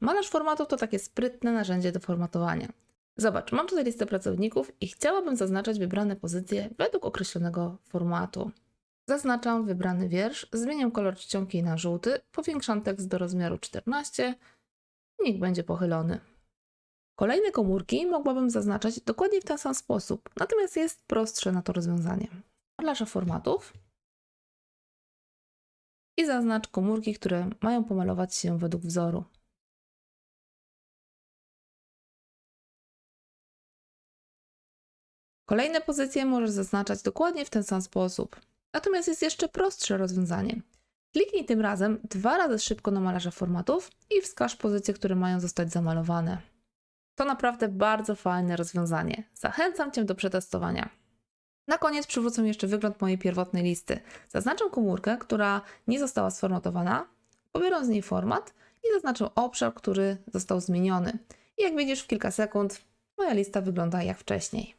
Malarz formatów to takie sprytne narzędzie do formatowania. Zobacz, mam tutaj listę pracowników i chciałabym zaznaczać wybrane pozycje według określonego formatu. Zaznaczam wybrany wiersz, zmieniam kolor czcionki na żółty, powiększam tekst do rozmiaru 14 i niech będzie pochylony. Kolejne komórki mogłabym zaznaczać dokładnie w ten sam sposób, natomiast jest prostsze na to rozwiązanie. Malarza formatów i zaznacz komórki, które mają pomalować się według wzoru. Kolejne pozycje możesz zaznaczać dokładnie w ten sam sposób. Natomiast jest jeszcze prostsze rozwiązanie. Kliknij tym razem dwa razy szybko na malarza formatów i wskaż pozycje, które mają zostać zamalowane. To naprawdę bardzo fajne rozwiązanie. Zachęcam Cię do przetestowania. Na koniec przywrócę jeszcze wygląd mojej pierwotnej listy. Zaznaczę komórkę, która nie została sformatowana, pobieram z niej format i zaznaczę obszar, który został zmieniony. I jak widzisz w kilka sekund, moja lista wygląda jak wcześniej.